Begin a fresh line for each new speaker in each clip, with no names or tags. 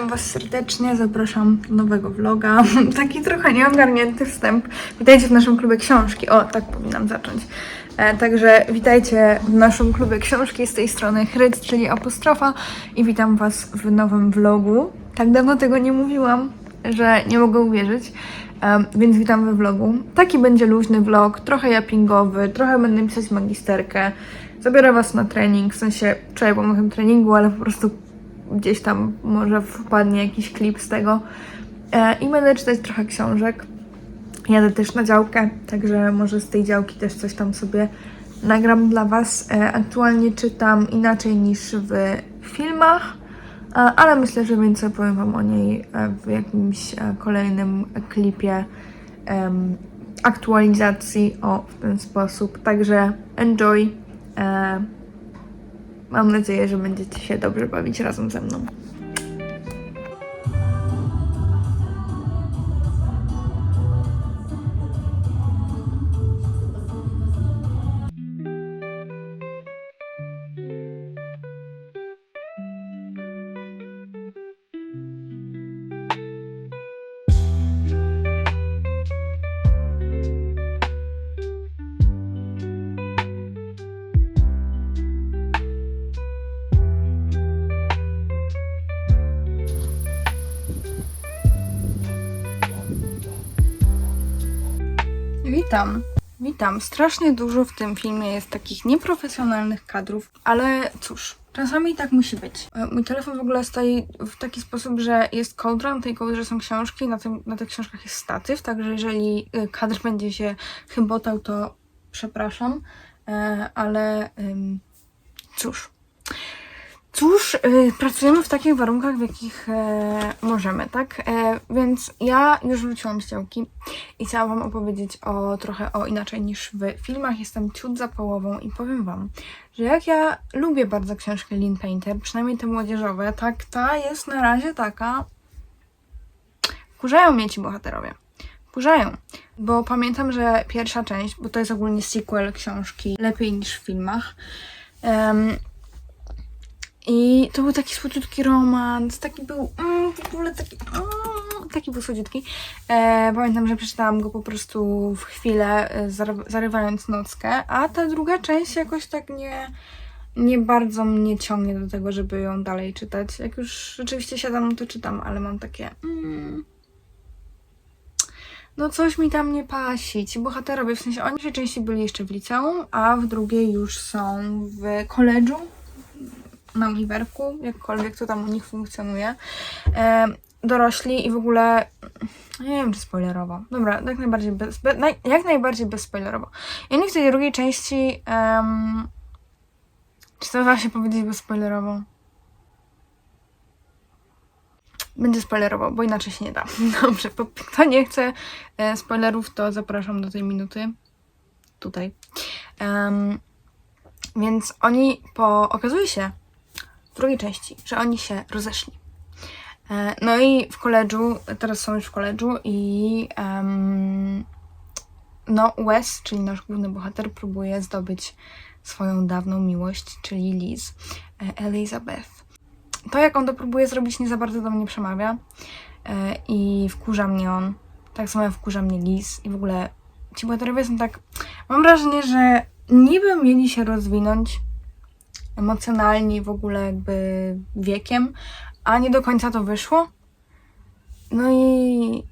Witam Was serdecznie, zapraszam do nowego vloga. Taki trochę nieogarnięty wstęp. Witajcie w naszym klubie książki. O, tak powinnam zacząć. E, także witajcie w naszym klubie książki z tej strony Chryt, czyli apostrofa i witam Was w nowym vlogu. Tak dawno tego nie mówiłam, że nie mogę uwierzyć. Więc witam we vlogu. Taki będzie luźny vlog, trochę japingowy, trochę będę pisać magisterkę. Zabiorę Was na trening, w sensie wczoraj na tym treningu, ale po prostu gdzieś tam może wpadnie jakiś klip z tego. E, I będę czytać trochę książek. Jadę też na działkę, także może z tej działki też coś tam sobie nagram dla Was. E, aktualnie czytam inaczej niż w filmach, e, ale myślę, że więcej powiem Wam o niej w jakimś kolejnym klipie aktualizacji o w ten sposób. Także enjoy. Mam nadzieję, że będziecie się dobrze bawić razem ze mną. Witam. Witam. Strasznie dużo w tym filmie jest takich nieprofesjonalnych kadrów, ale cóż, czasami tak musi być. E, Mój telefon w ogóle stoi w taki sposób, że jest kołdra, na tej kołdrze są książki, na, tym, na tych książkach jest statyw, także jeżeli e, kadr będzie się chybotał, to przepraszam, e, ale cóż. Cóż, y, pracujemy w takich warunkach, w jakich e, możemy, tak? E, więc ja już wróciłam z działki i chciałam Wam opowiedzieć o trochę o inaczej niż w filmach. Jestem ciut za połową i powiem Wam, że jak ja lubię bardzo książkę Lynn Painter, przynajmniej te młodzieżowe, tak ta jest na razie taka... Wkurzają mnie ci bohaterowie. Wkurzają. Bo pamiętam, że pierwsza część, bo to jest ogólnie sequel książki Lepiej niż w filmach, i to był taki słodziutki romans, taki był, mm, w ogóle taki, mm, taki był słodziutki. E, pamiętam, że przeczytałam go po prostu w chwilę, e, zar- zarywając nockę, a ta druga część jakoś tak nie, nie bardzo mnie ciągnie do tego, żeby ją dalej czytać. Jak już rzeczywiście siadam, to czytam, ale mam takie, mm, no coś mi tam nie pasi. Ci bohaterowie, w sensie oni w części byli jeszcze w liceum, a w drugiej już są w koledżu, na uniwerku, jakkolwiek to tam u nich funkcjonuje. E, dorośli i w ogóle. Nie wiem, czy spoilerowo. Dobra, jak najbardziej bez, be, naj, jak najbardziej bezspoilerowo. I oni w tej drugiej części. em, czy to da się powiedzieć bezspoilerowo? Będzie spoilerowo, bo inaczej się nie da. Dobrze, bo kto nie chce e, spoilerów, to zapraszam do tej minuty. Tutaj. Em, więc oni po. Okazuje się, drugiej części, że oni się rozeszli. E, No i w koledżu, teraz są już w koledżu i em, no Wes, czyli nasz główny bohater, próbuje zdobyć swoją dawną miłość, czyli Liz, e, Elizabeth. To jak on to próbuje zrobić nie za bardzo do mnie przemawia e, i wkurza mnie on. Tak samo wkurza mnie Liz i w ogóle ci bohaterowie są tak... Mam wrażenie, że niby mieli się rozwinąć emocjonalni w ogóle jakby wiekiem, a nie do końca to wyszło. No i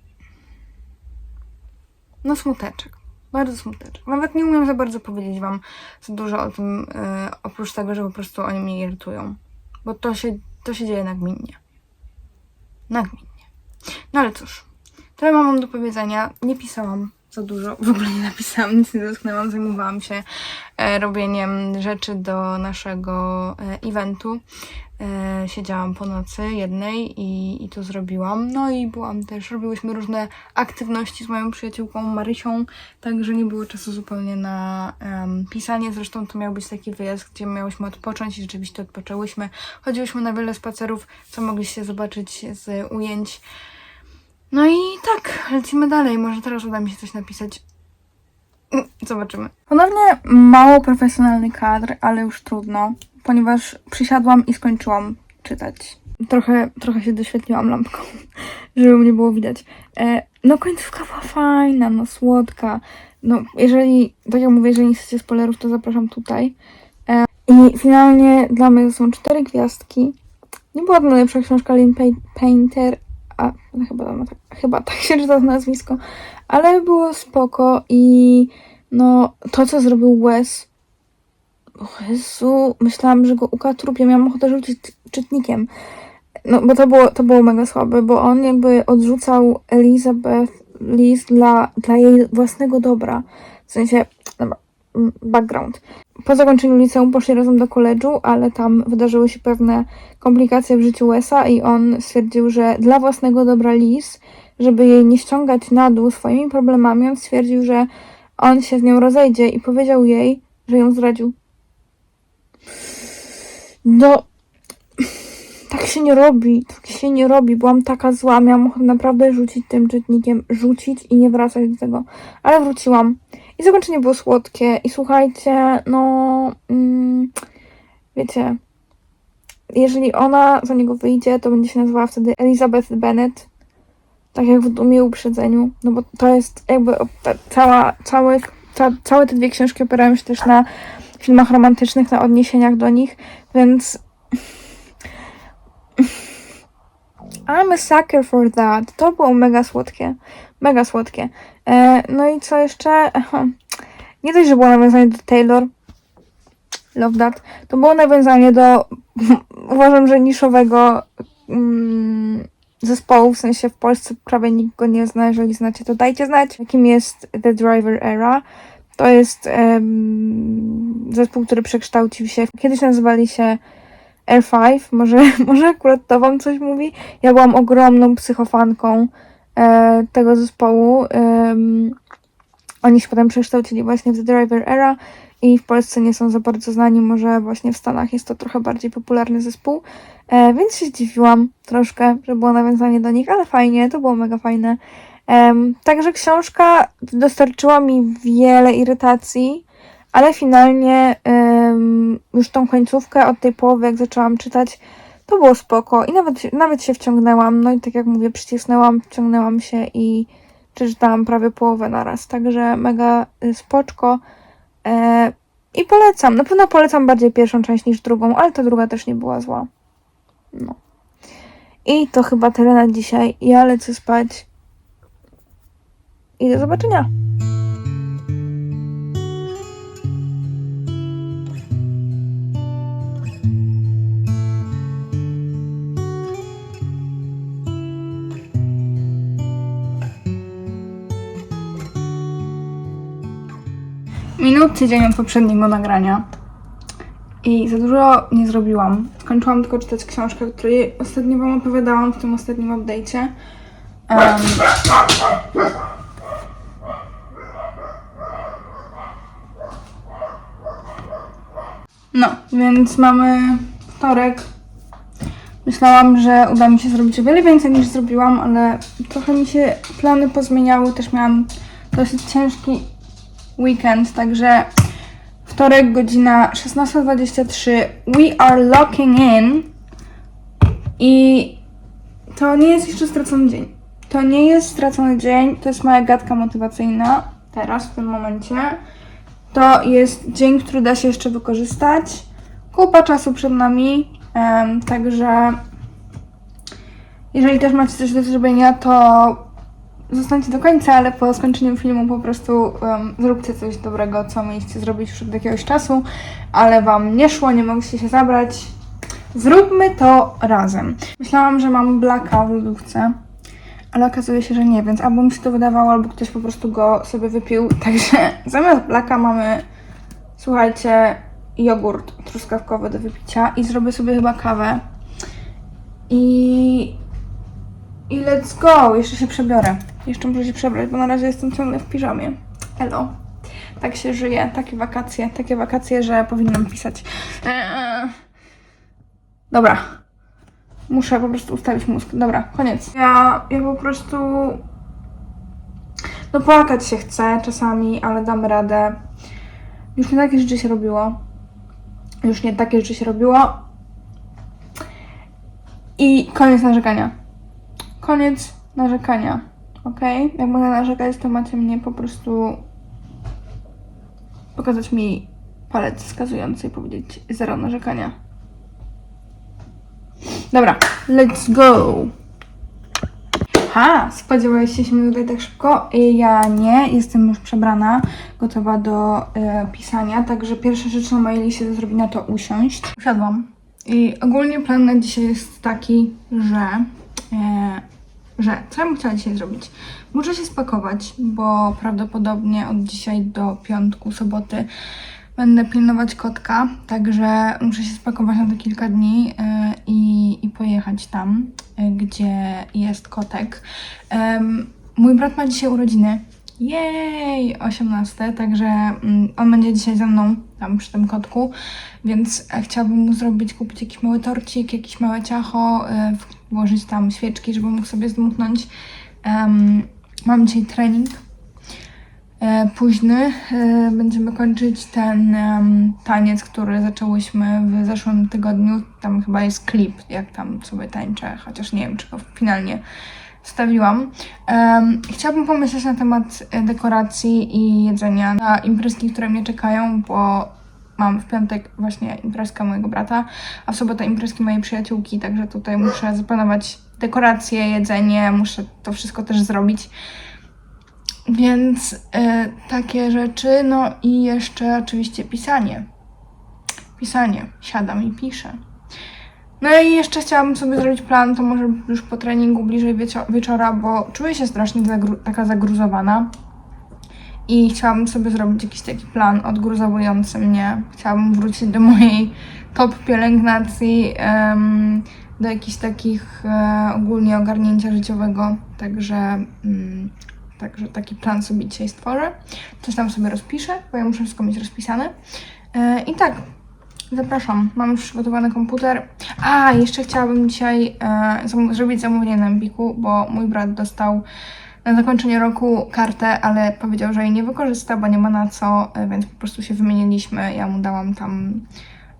no smuteczek. Bardzo smuteczek. Nawet nie umiem za bardzo powiedzieć wam za dużo o tym, e, oprócz tego, że po prostu oni mnie irytują. Bo to się, to się dzieje nagminnie. Nagminnie. No ale cóż, tyle mam wam do powiedzenia. Nie pisałam za dużo, w ogóle nie napisałam, nic nie dotknęłam, zajmowałam się e, robieniem rzeczy do naszego e, eventu. E, siedziałam po nocy jednej i, i to zrobiłam. No i byłam też, robiłyśmy różne aktywności z moją przyjaciółką Marysią, także nie było czasu zupełnie na em, pisanie. Zresztą to miał być taki wyjazd, gdzie miałyśmy odpocząć i rzeczywiście odpoczęłyśmy. Chodziłyśmy na wiele spacerów, co mogliście zobaczyć z ujęć. No i tak, lecimy dalej. Może teraz uda mi się coś napisać. Mm, Zobaczymy. Ponownie mało profesjonalny kadr, ale już trudno, ponieważ przysiadłam i skończyłam czytać. Trochę, trochę się doświetliłam lampką, żeby mnie było widać. E, no końcówka była fajna, no słodka. No jeżeli, tak jak mówię, jeżeli nie chcecie spoilerów, to zapraszam tutaj. E, I finalnie dla mnie to są cztery gwiazdki. Nie była to najlepsza książka Lynn Painter, a no chyba, ona tak, chyba tak się czyta to nazwisko, ale było spoko i no to, co zrobił Wes, Jezu, myślałam, że go ukatrupię, miałam ochotę rzucić czytnikiem. No, bo to było, to było mega słabe, bo on jakby odrzucał Elizabeth Liz dla, dla jej własnego dobra. W sensie, dobra, background. Po zakończeniu liceum poszli razem do koledżu, ale tam wydarzyły się pewne komplikacje w życiu Wesa i on stwierdził, że dla własnego dobra Liz, żeby jej nie ściągać na dół swoimi problemami, on stwierdził, że on się z nią rozejdzie i powiedział jej, że ją zdradził. No, tak się nie robi, tak się nie robi. Byłam taka zła, miałam ochotę naprawdę rzucić tym czytnikiem, rzucić i nie wracać do tego. Ale wróciłam. I zakończenie było słodkie. I słuchajcie, no, mm, wiecie, jeżeli ona za niego wyjdzie, to będzie się nazywała wtedy Elizabeth Bennet. Tak jak w Dumie Uprzedzeniu. No bo to jest jakby ta, cała, całe, ca, całe te dwie książki opierają się też na filmach romantycznych, na odniesieniach do nich, więc I'm a sucker for that. To było mega słodkie. Mega słodkie. E, no i co jeszcze? Nie dość, że było nawiązanie do Taylor. Love that. To było nawiązanie do uważam, że niszowego mm, zespołu, w sensie w Polsce prawie nikt go nie zna. Jeżeli znacie, to dajcie znać, jakim jest The Driver Era. To jest em, zespół, który przekształcił się. Kiedyś nazywali się R5, może, może akurat to wam coś mówi. Ja byłam ogromną psychofanką tego zespołu. Oni się potem przekształcili właśnie w The Driver Era i w Polsce nie są za bardzo znani, może właśnie w Stanach jest to trochę bardziej popularny zespół, e, więc się zdziwiłam troszkę, że było nawiązanie do nich, ale fajnie, to było mega fajne. Em, także książka dostarczyła mi wiele irytacji, ale finalnie już tą końcówkę od tej połowy, jak zaczęłam czytać, to było spoko i nawet, nawet się wciągnęłam. No i tak jak mówię, przycisnęłam, wciągnęłam się i przeczytałam prawie połowę naraz. Także mega y, spoczko. E, I polecam. Na pewno polecam bardziej pierwszą część niż drugą, ale ta druga też nie była zła. No. I to chyba tyle na dzisiaj. Ja lecę spać. I do zobaczenia. Minął tydzień od poprzedniego nagrania i za dużo nie zrobiłam. Skończyłam tylko czytać książkę, o której ostatnio Wam opowiadałam w tym ostatnim update'cie. Em, no, więc mamy wtorek. Myślałam, że uda mi się zrobić o wiele więcej niż zrobiłam, ale trochę mi się plany pozmieniały. Też miałam dosyć ciężki weekend, także wtorek, godzina 16.23. We are locking in. I to nie jest jeszcze stracony dzień. To nie jest stracony dzień, to jest moja gadka motywacyjna teraz, w tym momencie. To jest dzień, który da się jeszcze wykorzystać. Kupa czasu przed nami, em, także jeżeli też macie coś do zrobienia, to zostańcie do końca, ale po skończeniu filmu po prostu um, zróbcie coś dobrego, co mieliście zrobić już od jakiegoś czasu, ale wam nie szło, nie mogliście się zabrać. Zróbmy to razem. Myślałam, że mam blaka w lodówce, ale okazuje się, że nie, więc albo mi się to wydawało, albo ktoś po prostu go sobie wypił. Także zamiast blaka mamy, słuchajcie, jogurt truskawkowy do wypicia i zrobię sobie chyba kawę. I i let's go! Jeszcze się przebiorę. Jeszcze muszę się przebrać, bo na razie jestem ciągle w piżamie. Elo. Tak się żyje. Takie wakacje. Takie wakacje, że powinnam pisać. Eee. Dobra. Muszę po prostu ustawić mózg. Dobra, koniec. Ja, ja po prostu... No płakać się chce czasami, ale dam radę. Już nie takie rzeczy się robiło. Już nie takie rzeczy się robiło. I koniec narzekania. Koniec narzekania. Ok? Jak będę narzekać, to macie mnie po prostu pokazać mi palec wskazujący i powiedzieć zero narzekania. Dobra, let's go! Ha, spodziewaliście się mnie tutaj tak szybko? Y, Ja nie, jestem już przebrana, gotowa do e, pisania, także pierwsza rzecz na mojej liście do zrobienia to usiąść. Usiadłam. I ogólnie plan na dzisiaj jest taki, że, e, że co ja bym chciała dzisiaj zrobić? Muszę się spakować, bo prawdopodobnie od dzisiaj do piątku, soboty będę pilnować kotka, także muszę się spakować na te kilka dni e, i, i pojechać tam, e, gdzie jest kotek. Mój brat ma dzisiaj urodziny. Jej! 18, także mm, on będzie dzisiaj ze mną tam przy tym kotku, więc e, chciałabym mu zrobić, kupić jakiś mały torcik, jakieś małe ciacho, w- włożyć tam świeczki, żeby mógł sobie zdmuchnąć. Em, mam dzisiaj trening e, późny. E, będziemy kończyć ten em, taniec, który zaczęłyśmy w zeszłym tygodniu. Tam chyba jest klip, jak tam sobie tańczę, chociaż nie wiem, czy go finalnie wstawiłam. Em, chciałabym pomyśleć na temat e, dekoracji i jedzenia na imprezki, które mnie czekają, bo mam w piątek właśnie imprezkę mojego brata, a w sobotę imprezki mojej przyjaciółki, także tutaj muszę zaplanować dekoracje, jedzenie, muszę to wszystko też zrobić. Więc e, takie rzeczy, no i jeszcze oczywiście pisanie. Pisanie. Siadam i piszę. No i jeszcze chciałabym sobie zrobić plan, to może już po treningu bliżej wieczora, bo czuję się strasznie zagru- taka zagruzowana. I chciałabym sobie zrobić jakiś taki plan odgruzowujący mnie. Chciałabym wrócić do mojej top pielęgnacji, do jakichś takich e, ogólnie ogarnięcia życiowego. Także, mm, także taki plan sobie dzisiaj stworzę. Coś tam sobie rozpiszę, bo ja muszę wszystko mieć rozpisane. E, I tak, zapraszam. Mam już przygotowany komputer. A, jeszcze chciałabym dzisiaj e, zrobić zamówienie na Empiku, bo mój brat dostał na zakończenie roku kartę, ale powiedział, że jej nie wykorzysta, bo nie ma na co, e, więc po prostu się wymieniliśmy. Ja mu dałam tam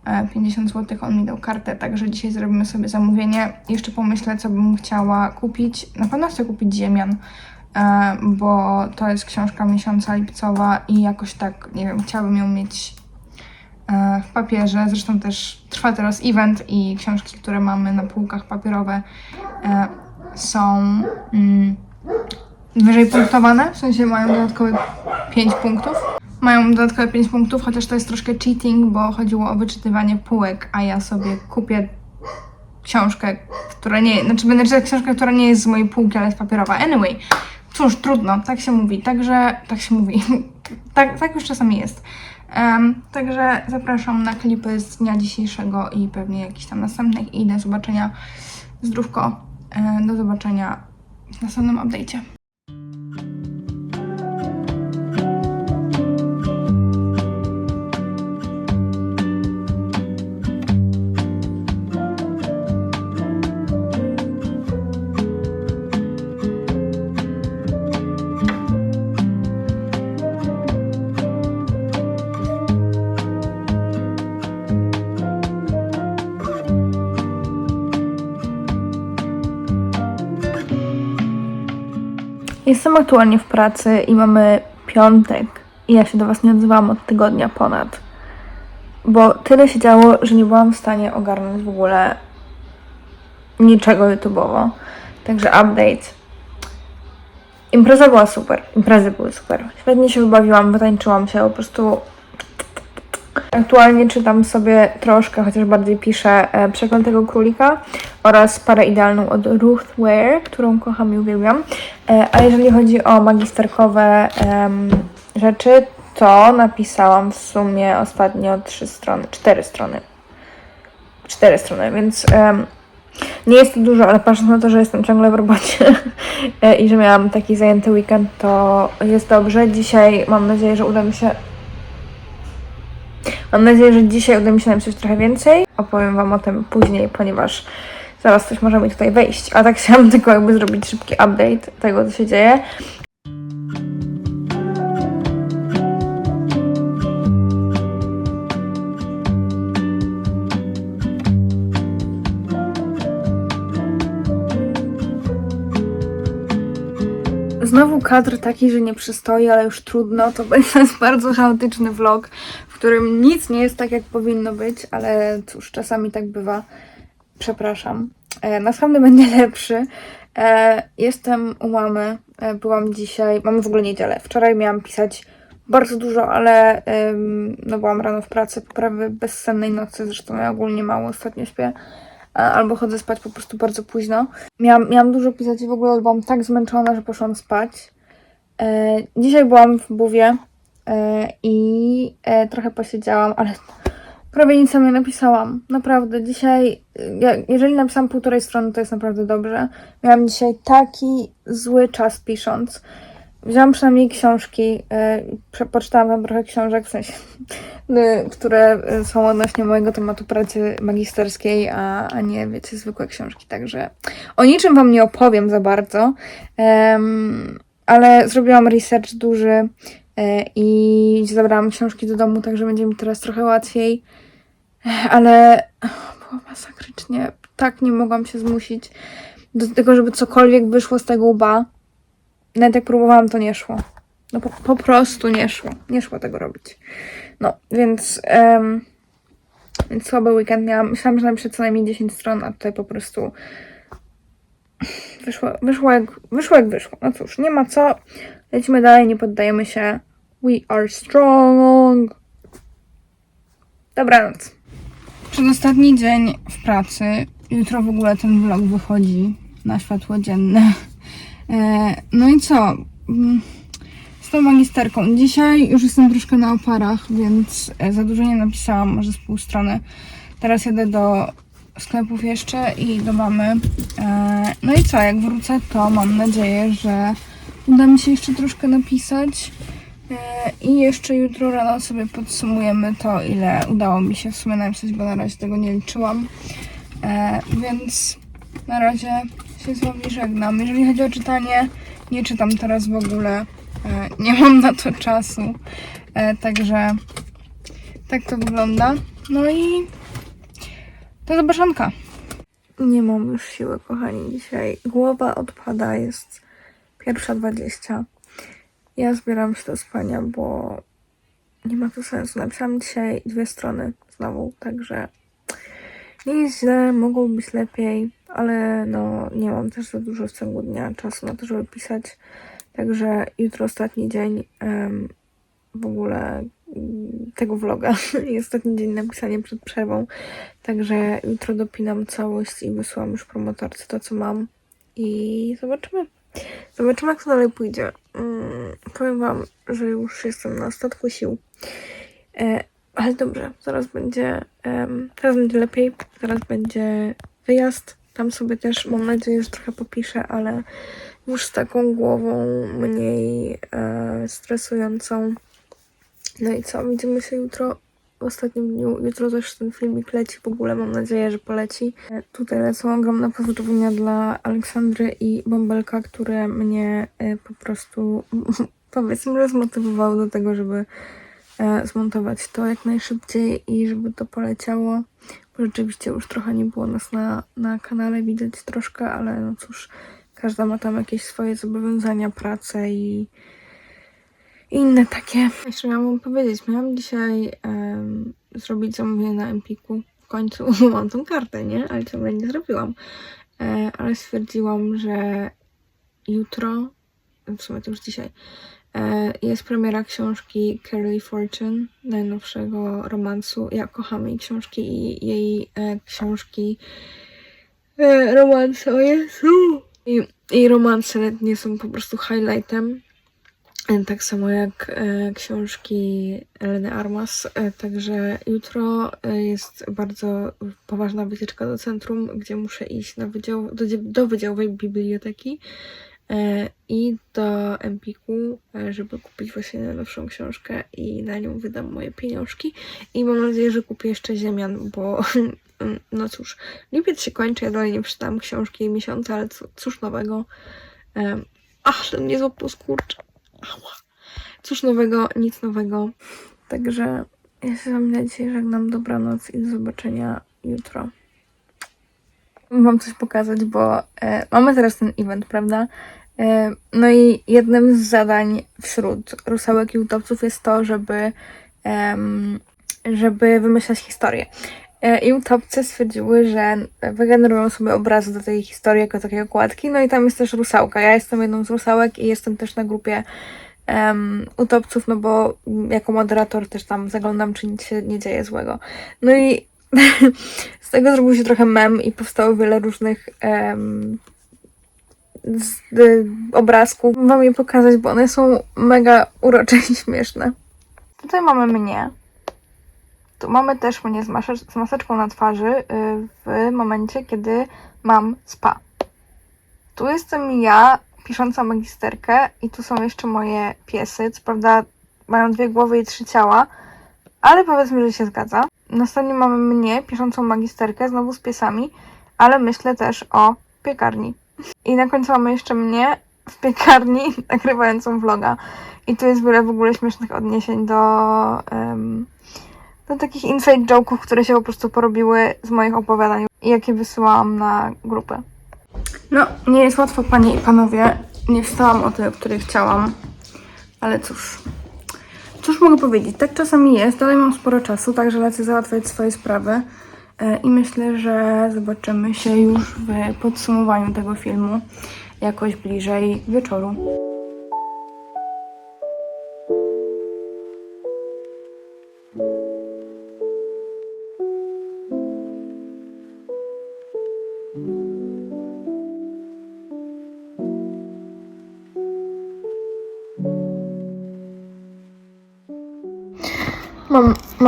e, 50 zł, on mi dał kartę, także dzisiaj zrobimy sobie zamówienie. Jeszcze pomyślę, co bym chciała kupić. Na pewno chcę kupić Ziemian, e, bo to jest książka miesiąca lipcowa i jakoś tak, nie wiem, chciałabym ją mieć e, w papierze. Zresztą też trwa teraz event i książki, które mamy na półkach papierowe e, są mm, wyżej punktowane, w sensie mają dodatkowe 5 punktów. Mają dodatkowe 5 punktów, chociaż to jest troszkę cheating, bo chodziło o wyczytywanie półek, a ja sobie kupię książkę, która nie, znaczy będę czytać książkę, która nie jest z mojej półki, ale jest papierowa. Anyway, cóż, trudno, tak się mówi, także, tak się mówi, tak, tak już czasami jest. Em, także zapraszam na klipy z dnia dzisiejszego i pewnie jakichś tam następnych i do zobaczenia. Zdrówko, e, do zobaczenia w następnym update'cie. Jestem aktualnie w pracy i mamy piątek i ja się do Was nie odzywałam od tygodnia ponad. Bo tyle się działo, że nie byłam w stanie ogarnąć w ogóle niczego YouTube'owo. Także update. Impreza była super. Imprezy były super. Świetnie się wybawiłam, wytańczyłam się, po prostu Aktualnie czytam sobie troszkę, chociaż bardziej piszę e, Przeklętego Królika oraz parę idealną od Ruth Ware, którą kocham i uwielbiam. E, a jeżeli chodzi o magisterkowe rzeczy, to napisałam w sumie ostatnio trzy strony, cztery strony. Cztery strony, więc nie jest to dużo, ale patrząc na to, że jestem ciągle w robocie e, i że miałam taki zajęty weekend, to jest dobrze. Dzisiaj mam nadzieję, że uda mi się Mam nadzieję, że dzisiaj uda mi się napisać trochę więcej. Opowiem Wam o tym później, ponieważ zaraz coś może mi tutaj wejść. A tak chciałam tylko jakby zrobić szybki update tego, co się dzieje. Znowu kadr taki, że nie przystoi, ale już trudno. To będzie bardzo chaotyczny vlog, w którym nic nie jest tak, jak powinno być, ale cóż, czasami tak bywa. Przepraszam. E, następny będzie lepszy. E, jestem u mamy. E, byłam dzisiaj. Mamy w ogóle niedzielę. Wczoraj miałam pisać bardzo dużo, ale no byłam rano w pracy po prawie bezsennej nocy. Zresztą ja ogólnie mało ostatnio śpię. E, albo chodzę spać po prostu bardzo późno. Miałam, miałam dużo pisać i w ogóle byłam tak zmęczona, że poszłam spać. E, dzisiaj byłam w buwie e, i e, trochę posiedziałam, ale prawie nic nie napisałam. Naprawdę, dzisiaj, ja, jeżeli napisałam półtorej strony, to jest naprawdę dobrze. Miałam dzisiaj taki zły czas pisząc. Wzięłam przynajmniej książki, e, prze- poczytałam tam trochę książek, w sensie, y, które y, są odnośnie mojego tematu pracy magisterskiej, a, a nie, wiecie, zwykłe książki. Także o niczym Wam nie opowiem za bardzo, ale zrobiłam research duży i zabrałam książki do domu, także będzie mi teraz trochę łatwiej. Ale ach, było masakrycznie. Tak nie mogłam się zmusić do tego, żeby cokolwiek wyszło z tego łba. Nawet jak próbowałam, to nie szło. No po, po prostu nie szło. Nie szło tego robić. No, więc, em, więc słaby weekend miałam. Myślałam, że napiszę co najmniej 10 stron, a tutaj po prostu wyszło, wyszło, jak, wyszło jak wyszło. No cóż, nie ma co. Lecimy dalej, nie poddajemy się. We are strong. Dobranoc. Przedostatni dzień w pracy. Jutro w ogóle ten vlog wychodzi na światło dzienne. E, No i co? Mm, Z tą magisterką. Dzisiaj już jestem troszkę na oparach, więc e, za dużo nie napisałam, może z pół strony. Teraz jedę do sklepów jeszcze i do mamy. E, No i co? Jak wrócę, to mam nadzieję, że uda mi się jeszcze troszkę napisać. I jeszcze jutro rano sobie podsumujemy to, ile udało mi się w sumie napisać, bo na razie tego nie liczyłam. Więc na razie się z wami żegnam. Jeżeli chodzi o czytanie, nie czytam teraz w ogóle. E, Nie mam na to czasu. E, Także tak to wygląda. No i do zobaczonka. Nie mam już siły, kochani, dzisiaj. Głowa odpada, jest pierwsza 20. Ja zbieram się do spania, bo nie ma to sensu. Napisałam dzisiaj dwie strony znowu, także nie jest źle, mogło być lepiej, ale no nie mam też za dużo w ciągu dnia czasu na to, żeby pisać. Także jutro ostatni dzień em, w ogóle mm, tego vloga i ostatni dzień napisania przed przerwą. Także jutro dopinam całość i wysyłam już promotorce to, co mam. I zobaczymy. Zobaczymy, jak to dalej pójdzie. Mm, powiem Wam, że już jestem na ostatku sił. E, ale dobrze, zaraz będzie, em, teraz będzie lepiej, zaraz będzie wyjazd. Tam sobie też, mam nadzieję, że trochę popiszę, ale już z taką głową mniej e, stresującą. No i co, widzimy się jutro w ostatnim dniu. Jutro też ten filmik leci w ogóle, mam nadzieję, że poleci. E, Tutaj lecą ogromne pozdrowienia dla Aleksandry i Bąbelka, które mnie e, po prostu powiedzmy, że zmotywowały do tego, żeby zmontować to jak najszybciej i żeby to poleciało. Bo rzeczywiście już trochę nie było nas na, na kanale, widać troszkę, ale no cóż, każda ma tam jakieś swoje zobowiązania, pracę i inne takie. Jeszcze miałam wam powiedzieć, miałam dzisiaj em, zrobić zamówienie na Empiku. W końcu mam tą kartę, nie? Ale ciągle nie zrobiłam. E, ale stwierdziłam, że jutro, w sumie to już dzisiaj, e, jest premiera książki Carly Fortune, najnowszego romansu. Ja kocham jej książki i jej e, książki e, romanse, o Jezu! I, I romanse letnie są po prostu highlightem. E, Tak samo jak e, książki Eleny Armas. E, także jutro e, jest bardzo poważna wycieczka do centrum, gdzie muszę iść na wydział, do, do wydziałowej biblioteki e, i do Empiku, e, żeby kupić właśnie najnowszą książkę i na nią wydam moje pieniążki. I mam nadzieję, że kupię jeszcze Ziemian, bo no cóż, lipiec się kończy, ja dalej nie przeczytałam książki i miesiąca, ale cóż nowego. E, Ach, ten mnie złapał skurcz. Cóż nowego, nic nowego. Także ja się z wami na dzisiaj żegnam. Dobranoc i do zobaczenia jutro. Wam coś pokazać, bo e, mamy teraz ten event, prawda? E, no i jednym z zadań wśród rusałek i utopców jest to, żeby, em, żeby wymyślać historię. E, I utopcy stwierdziły, że wygenerują sobie obrazy do tej historii jako takiej okładki. No i tam jest też rusałka. Ja jestem jedną z rusałek i jestem też na grupie em, utopców, no bo jako moderator też tam zaglądam, czy nic się nie dzieje złego. No i z tego zrobił się trochę mem i powstało wiele różnych em, z, y, obrazków. Wam je pokazać, bo one są mega urocze i śmieszne. Tutaj mamy mnie. Tu mamy też mnie z, masze- z maseczką na twarzy y, w momencie, kiedy mam spa. Tu jestem ja, pisząca magisterkę i tu są jeszcze moje piesy. Co prawda mają dwie głowy i trzy ciała, ale powiedzmy, że się zgadza. Następnie mamy mnie, piszącą magisterkę, znowu z piesami, ale myślę też o piekarni. I na końcu mamy jeszcze mnie w piekarni, nagrywającą vloga. I tu jest wiele w ogóle śmiesznych odniesień do, em, do takich inside joke'ów, które się po prostu porobiły z moich opowiadań jakie wysyłałam na grupę. No, nie jest łatwo, panie i panowie. Nie wstałam o tej, o której chciałam, ale cóż. Cóż mogę powiedzieć? Tak czasami jest, dalej mam sporo czasu, także lecę załatwiać swoje sprawy. E, I myślę, że zobaczymy się już w podsumowaniu tego filmu jakoś bliżej wieczoru.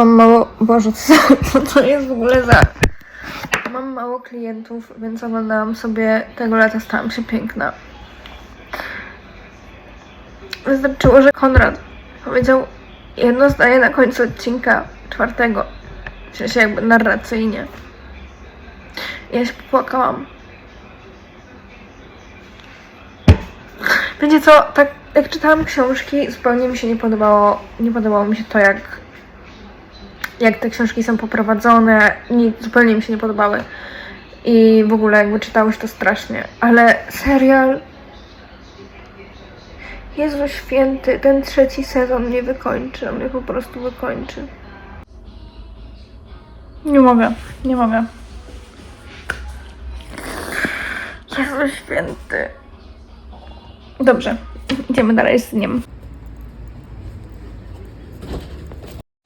Mam, mało. Boże, co, co to jest w ogóle za. Mam mało klientów, więc oglądałam sobie tego lata, stałam się piękna. Wystarczyło, że Konrad powiedział jedno zdanie na końcu odcinka czwartego. W sensie jakby narracyjnie. Ja się popłakałam. Wiecie co, tak jak czytałam książki, zupełnie mi się nie podobało, nie podobało mi się to, jak jak te książki są poprowadzone, nie, zupełnie mi się nie podobały. I w ogóle jakby czytałeś to strasznie. Ale serial... Jezu święty, ten trzeci sezon mnie wykończy, on mnie po prostu wykończy. Nie mogę, nie mogę. Jezu święty. Dobrze, idziemy dalej z dniem.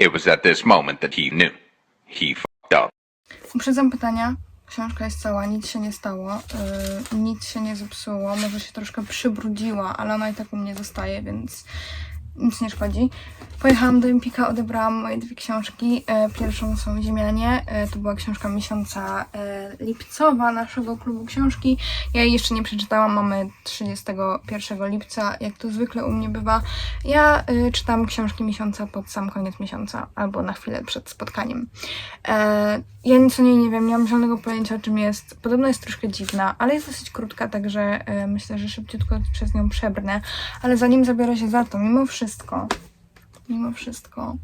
It was at this moment that he knew. He fucked up.
Uprzedzam pytania. Książka jest cała, nic się nie stało, yy, nic się nie zepsuło, może się troszkę przybrudziła, ale ona i tak u mnie zostaje, więc nic nie szkodzi. Pojechałam do Empika, odebrałam moje dwie książki. E, pierwszą są Ziemianie, e, to była książka miesiąca e, lipcowa naszego klubu książki. Ja jej jeszcze nie przeczytałam, mamy 31 lipca, jak to zwykle u mnie bywa. Ja czytam książki miesiąca pod sam koniec miesiąca, albo na chwilę przed spotkaniem. Ja nic o niej nie wiem, nie mam żadnego pojęcia czym jest. Podobno jest troszkę dziwna, ale jest dosyć krótka, także myślę, że szybciutko przez nią przebrnę. Ale zanim zabiorę się za to, mimo wszystko, mimo wszystko.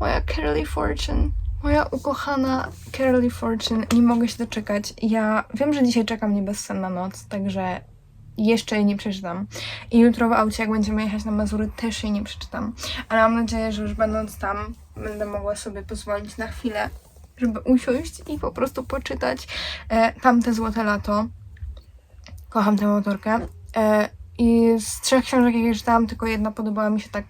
Moja Carolee Fortune. Moja ukochana Carolee Fortune. Nie mogę się doczekać. Ja wiem, że dzisiaj czeka mnie bezsenna noc, także jeszcze jej nie przeczytam. I jutro w aucie, jak będziemy jechać na Mazury, też jej nie przeczytam. Ale mam nadzieję, że już będąc tam, będę mogła sobie pozwolić na chwilę, żeby usiąść i po prostu poczytać e, tamte złote lato. Kocham tę autorkę. E, I z trzech książek, jakie czytałam, tylko jedna podobała mi się tak,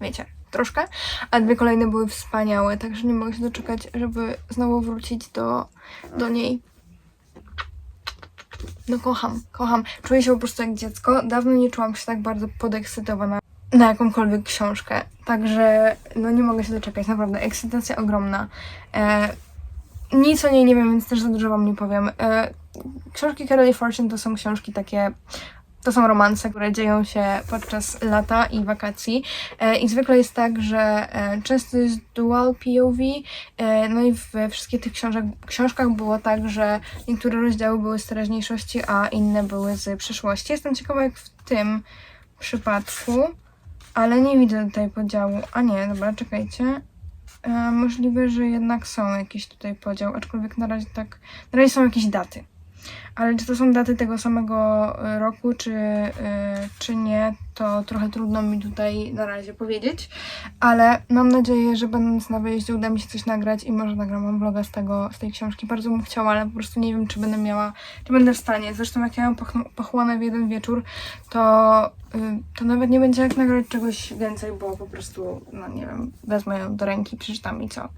wiecie, troszkę, a dwie kolejne były wspaniałe, także nie mogę się doczekać, żeby znowu wrócić do, do niej. No kocham, kocham. Czuję się po prostu jak dziecko. Dawno nie czułam się tak bardzo podekscytowana na jakąkolwiek książkę. Także no nie mogę się doczekać, naprawdę. Ekscytacja ogromna. E, nic o niej nie wiem, więc też za dużo wam nie powiem. E, książki Carolee Fortune to są książki takie to są romanse, które dzieją się podczas lata i wakacji. E, I zwykle jest tak, że e, często jest dual POV. No i we wszystkich tych książek, książkach było tak, że niektóre rozdziały były z teraźniejszości, a inne były z przyszłości. Jestem ciekawa, jak w tym przypadku. ale nie widzę tutaj podziału. A nie, dobra, czekajcie. E, możliwe, że jednak są jakieś tutaj podział, aczkolwiek na razie tak, na razie są jakieś daty. Ale czy to są daty tego samego e, roku, czy, e, czy nie, to trochę trudno mi tutaj na razie powiedzieć. Ale mam nadzieję, że będąc na wyjeździe uda mi się coś nagrać i może nagram vloga z, tego, z tej książki. Bardzo bym chciała, ale po prostu nie wiem, czy będę miała, czy będę w stanie. Zresztą jak ja ją pochłonę w jeden wieczór, to, y, to nawet nie będzie jak nagrać czegoś więcej, bo po prostu, no nie wiem, wezmę ją do ręki, przeczytam i co.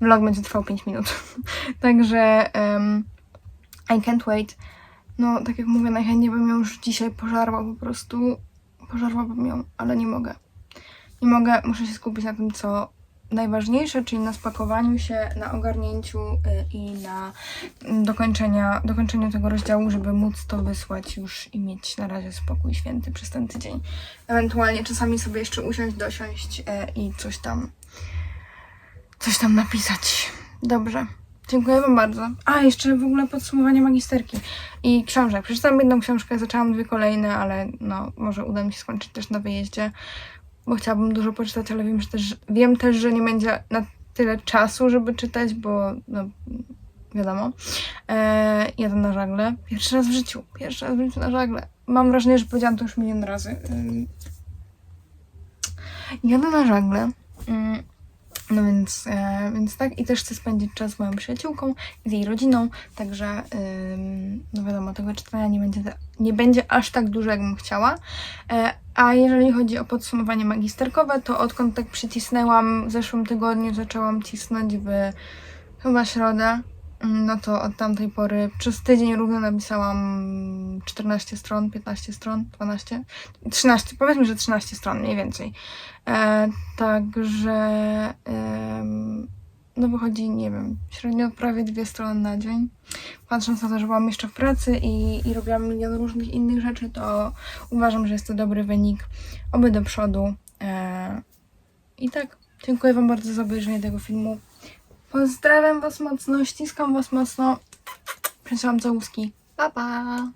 Vlog będzie trwał 5 minut. Także um, I can't wait. No, tak jak mówię, najchętniej bym ją już dzisiaj pożarła po prostu. Pożarłabym ją, ale nie mogę. Nie mogę, muszę się skupić na tym, co najważniejsze, czyli na spakowaniu się, na ogarnięciu y, i na mm, dokończenia, dokończeniu tego rozdziału, żeby móc to wysłać już i mieć na razie spokój święty przez ten tydzień. Ewentualnie czasami sobie jeszcze usiąść, dosiąść y, i coś tam coś tam napisać. Dobrze. Dziękuję Wam bardzo. A, jeszcze w ogóle podsumowanie magisterki i książek. Przeczytałam jedną książkę, zaczęłam dwie kolejne, ale no, może uda mi się skończyć też na wyjeździe, bo chciałabym dużo poczytać, ale wiem, że też, wiem też, że nie będzie na tyle czasu, żeby czytać, bo no, wiadomo. E, jadę na żagle. Pierwszy raz w życiu. Pierwszy raz w życiu na żagle. Mam wrażenie, że powiedziałam to już milion razy. Ym. Jadę na żagle. Ym. No więc, e, więc tak, i też chcę spędzić czas z moją przyjaciółką z jej rodziną, także ym, no wiadomo, tego czytania nie będzie, nie będzie aż tak dużo, jakbym chciała. E, a jeżeli chodzi o podsumowanie magisterkowe, to odkąd tak przycisnęłam, w zeszłym tygodniu zaczęłam cisnąć w chyba środę, no to od tamtej pory przez tydzień równo napisałam 14 stron, 15 stron, 12, 13, powiedzmy, że 13 stron mniej więcej. E, także em, no wychodzi, nie wiem, średnio prawie dwie strony na dzień. Patrząc na to, że byłam jeszcze w pracy i, i robiłam milion różnych innych rzeczy, to uważam, że jest to dobry wynik. Oby do przodu. E, I tak, dziękuję Wam bardzo za obejrzenie tego filmu. Pozdrawiam Was mocno, ściskam Was mocno. Przesyłam całuski. Pa, pa!